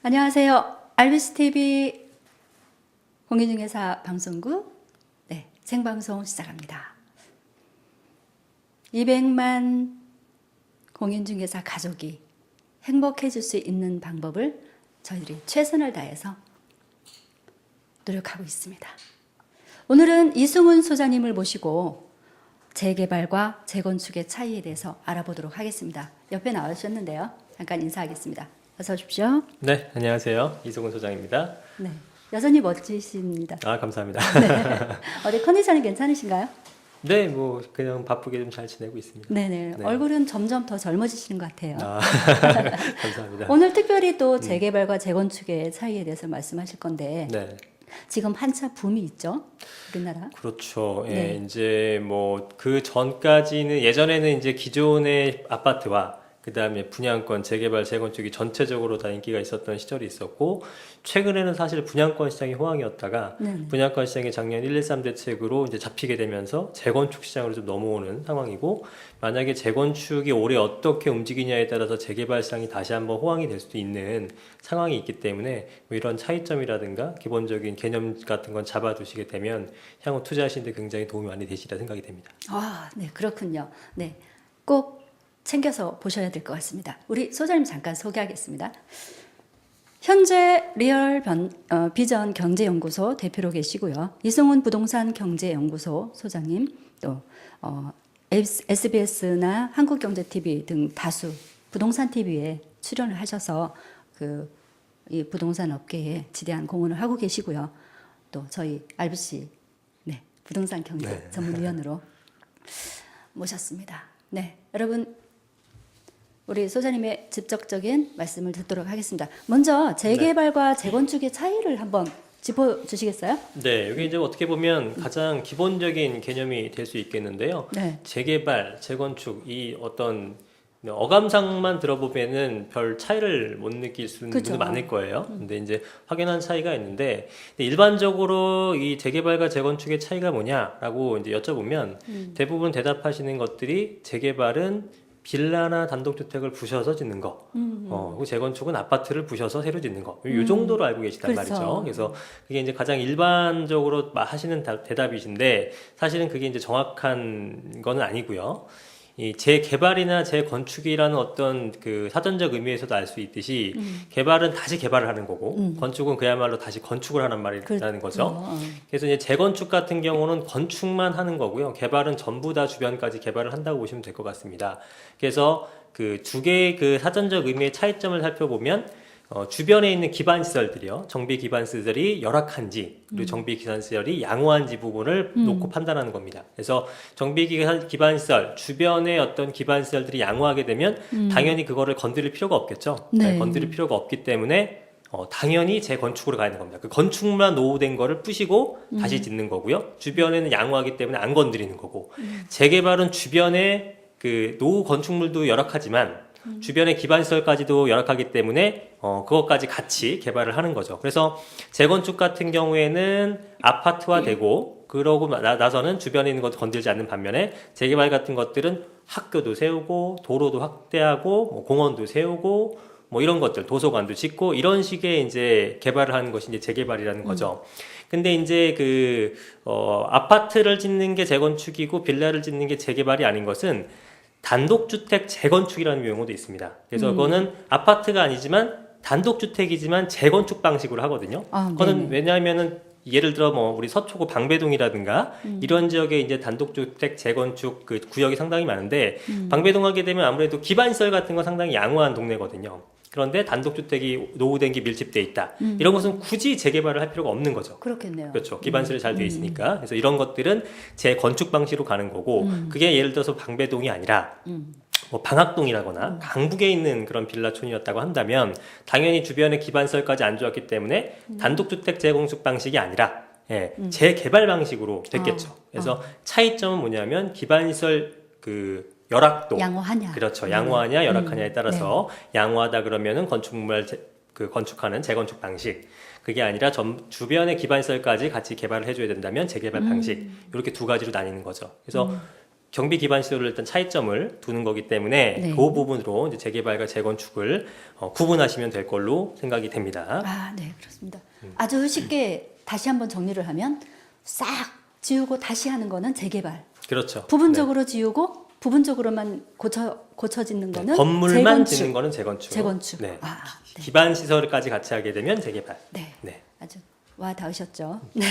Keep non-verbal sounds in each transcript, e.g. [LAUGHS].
안녕하세요. 알비스 TV 공인중개사 방송국 네, 생방송 시작합니다. 200만 공인중개사 가족이 행복해질 수 있는 방법을 저희들이 최선을 다해서 노력하고 있습니다. 오늘은 이승훈 소장님을 모시고 재개발과 재건축의 차이에 대해서 알아보도록 하겠습니다. 옆에 나와주셨는데요. 잠깐 인사하겠습니다. 어서 오십시오. 네, 안녕하세요. 이승훈 소장입니다. 네. 여전히 멋지십니다. 아, 감사합니다. 어디 컨디션이 괜찮으신가요? 네, 뭐 그냥 바쁘게 좀 잘 지내고 있습니다. 네네. 네. 얼굴은 점점 더 젊어지시는 것 같아요. 아, [LAUGHS] 감사합니다. 오늘 특별히 또 재개발과 재건축의 차이에 대해서 말씀하실 건데 네, 지금 한차 붐이 있죠, 우리나라. 그렇죠. 예, 네. 이제 뭐 그 전까지는 예전에는 이제 기존의 아파트와 그 다음에 분양권 재개발 재건축이 전체적으로 다 인기가 있었던 시절이 있었고 최근에는 사실 분양권 시장이 호황이었다가 네네. 분양권 시장이 작년 113 대책으로 이제 잡히게 되면서 재건축 시장으로 좀 넘어오는 상황이고 만약에 재건축이 올해 어떻게 움직이냐에 따라서 재개발 시장이 다시 한번 호황이 될 수도 있는 상황이 있기 때문에 뭐 이런 차이점이라든가 기본적인 개념 같은 건 잡아두시게 되면 향후 투자하시는데 굉장히 도움이 많이 되시리라 생각이 됩니다. 아, 네, 그렇군요. 네, 꼭 챙겨서 보셔야 될 것 같습니다. 우리 소장님 잠깐 소개하겠습니다. 현재 리얼 변, 어, 비전 경제연구소 대표로 계시고요. 이승훈 부동산 경제연구소 소장님 또 어, SBS나 한국경제TV 등 다수 부동산 TV에 출연을 하셔서 그 이 부동산 업계에 지대한 공헌을 하고 계시고요. 또 저희 RBC 네, 부동산 경제 네. 전문위원으로 모셨습니다. 네, 여러분 우리 소장님의 직접적인 말씀을 듣도록 하겠습니다. 먼저 재개발과 재건축의 차이를 한번 짚어 주시겠어요? 네, 여기 이제 어떻게 보면 가장 기본적인 개념이 될 수 있겠는데요. 네. 재개발, 재건축 이 어떤 어감상만 들어보면은 별 차이를 못 느낄 수 있는 그죠. 분도 많을 거예요. 근데 이제 확연한 차이가 있는데 근데 일반적으로 이 재개발과 재건축의 차이가 뭐냐라고 이제 여쭤보면 대부분 대답하시는 것들이 재개발은 빌라나 단독주택을 부셔서 짓는 거, 어, 그리고 재건축은 아파트를 부셔서 새로 짓는 거, 이 정도로 알고 계시단 그렇죠. 말이죠. 그래서 그게 이제 가장 일반적으로 마- 하시는 다- 대답이신데 사실은 그게 이제 정확한 거는 아니고요. 이 재개발이나 재건축이라는 어떤 그 사전적 의미에서도 알 수 있듯이 개발은 다시 개발을 하는 거고 건축은 그야말로 다시 건축을 하는 말이라는 거죠. 어, 그래서 이제 재건축 같은 경우는 건축만 하는 거고요. 개발은 전부 다 주변까지 개발을 한다고 보시면 될 것 같습니다. 그래서 그 두 개의 그 사전적 의미의 차이점을 살펴보면 어, 주변에 있는 기반 시설들이요, 정비 기반 시설이 열악한지 그리고 정비 기반 시설이 양호한지 부분을 놓고 판단하는 겁니다. 그래서 정비 기반 시설 주변의 어떤 기반 시설들이 양호하게 되면 당연히 그거를 건드릴 필요가 없겠죠. 네. 건드릴 필요가 없기 때문에 어, 당연히 재건축으로 가야 되는 겁니다. 그 건축만 노후된 거를 부시고 다시 짓는 거고요. 주변에는 양호하기 때문에 안 건드리는 거고 재개발은 주변에 그 노후 건축물도 열악하지만 주변의 기반 시설까지도 열악하기 때문에 어, 그것까지 같이 개발을 하는 거죠. 그래서 재건축 같은 경우에는 아파트화되고 그러고 나, 나서는 주변에 있는 것 건들지 않는 반면에 재개발 같은 것들은 학교도 세우고 도로도 확대하고 뭐 공원도 세우고 뭐 이런 것들 도서관도 짓고 이런 식의 이제 개발을 하는 것이 이제 재개발이라는 거죠. 근데 이제 그 어, 아파트를 짓는 게 재건축이고 빌라를 짓는 게 재개발이 아닌 것은 단독주택 재건축이라는 용어도 있습니다. 그래서 그거는 아파트가 아니지만 단독주택이지만 재건축 방식으로 하거든요. 아, 그거는. 왜냐하면은 예를 들어 뭐 우리 서초구 방배동이라든가 이런 지역에 이제 단독주택 재건축 그 구역이 상당히 많은데 방배동 하게 되면 아무래도 기반시설 같은 건 상당히 양호한 동네거든요. 그런데 단독주택이 노후된 게 밀집돼 있다. 이런 것은 굳이 재개발을 할 필요가 없는 거죠. 그렇겠네요. 그렇죠. 기반시설이 잘 돼 있으니까. 그래서 이런 것들은 재건축 방식으로 가는 거고 그게 예를 들어서 방배동이 아니라 음. 뭐 방학동이라거나 강북에 있는 그런 빌라촌이었다고 한다면 당연히 주변에 기반시설까지 안 좋았기 때문에 단독주택 재건축 방식이 아니라 예, 재개발 방식으로 됐겠죠. 그래서 차이점은 뭐냐면 기반시설 그 열악도 양호하냐? 그렇죠. 양호하냐 열악하냐에 음. 따라서 양호하다 그러면은 건축물 재- 그 건축하는 재건축 방식. 그게 아니라 전 주변의 기반시설까지 같이 개발을 해줘야 된다면 재개발 방식. 이렇게 두 가지로 나뉘는 거죠. 그래서 경비 기반 시설을 일단 차이점을 두는 거기 때문에 네. 그 부분으로 이제 재개발과 재건축을 어, 구분하시면 될 걸로 생각이 됩니다. 아, 네, 그렇습니다. 음. 아주 쉽게 다시 한번 정리를 하면 싹 지우고 다시 하는 거는 재개발. 그렇죠. 부분적으로 지우고 부분적으로만 고쳐 고쳐 짓는 네. 거는 건물만 재건축. 짓는 거는 재건축. 재건축. 네. 아, 네. 기반 시설까지 같이 하게 되면 재개발. 네. 네. 아주 와 닿으셨죠? 네.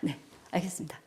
네. 알겠습니다.